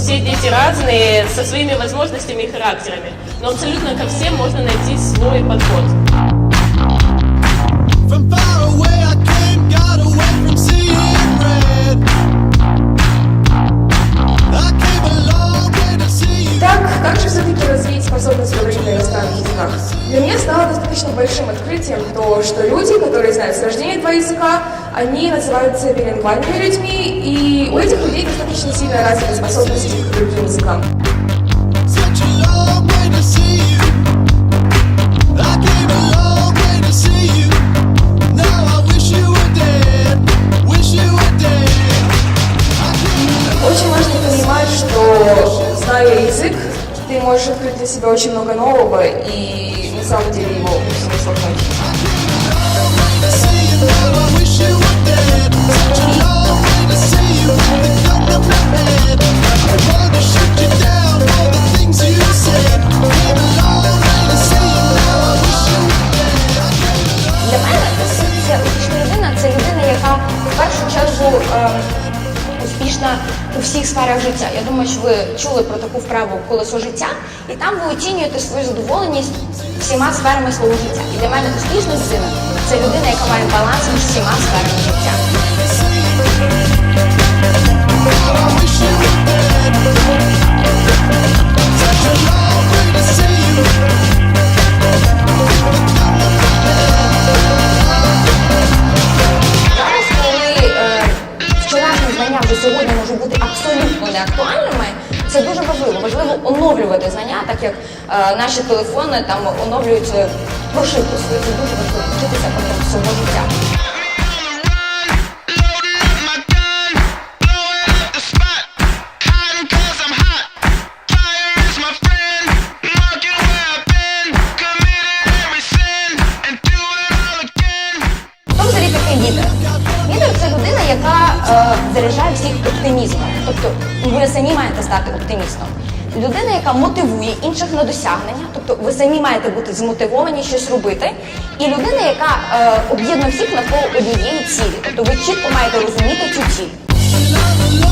все дети разные, со своими возможностями и характерами. Но абсолютно ко всем можно найти свой подход. большим открытием то, что люди, которые знают с рождения два языка, они называются билингвальными людьми, и у этих людей достаточно сильно развита способность к другим языкам. Можешь открыть для себя очень много нового и на самом деле его смысл See успішна у всіх сферах життя. Я думаю, що ви чули про таку вправу колесо життя, і там ви оцінюєте свою задоволеність всіма сферами свого життя. І для мене успішна людина це людина, яка має баланс між всіма сферами життя. Абсолютно неактуальними, це дуже важливо. Важливо оновлювати знання, так як е, наші телефони там оновлюють е, прошивку свою. Це дуже важливо вчитися протягом всього життя. Хто? Яка е, заряджає всіх оптимізмом. Тобто ви самі маєте стати оптимістом. Людина, яка мотивує інших на досягнення, тобто ви самі маєте бути змотивовані щось робити. І людина, яка е, об'єднує всіх навколо однієї цілі. Тобто ви чітко маєте розуміти цю ціль.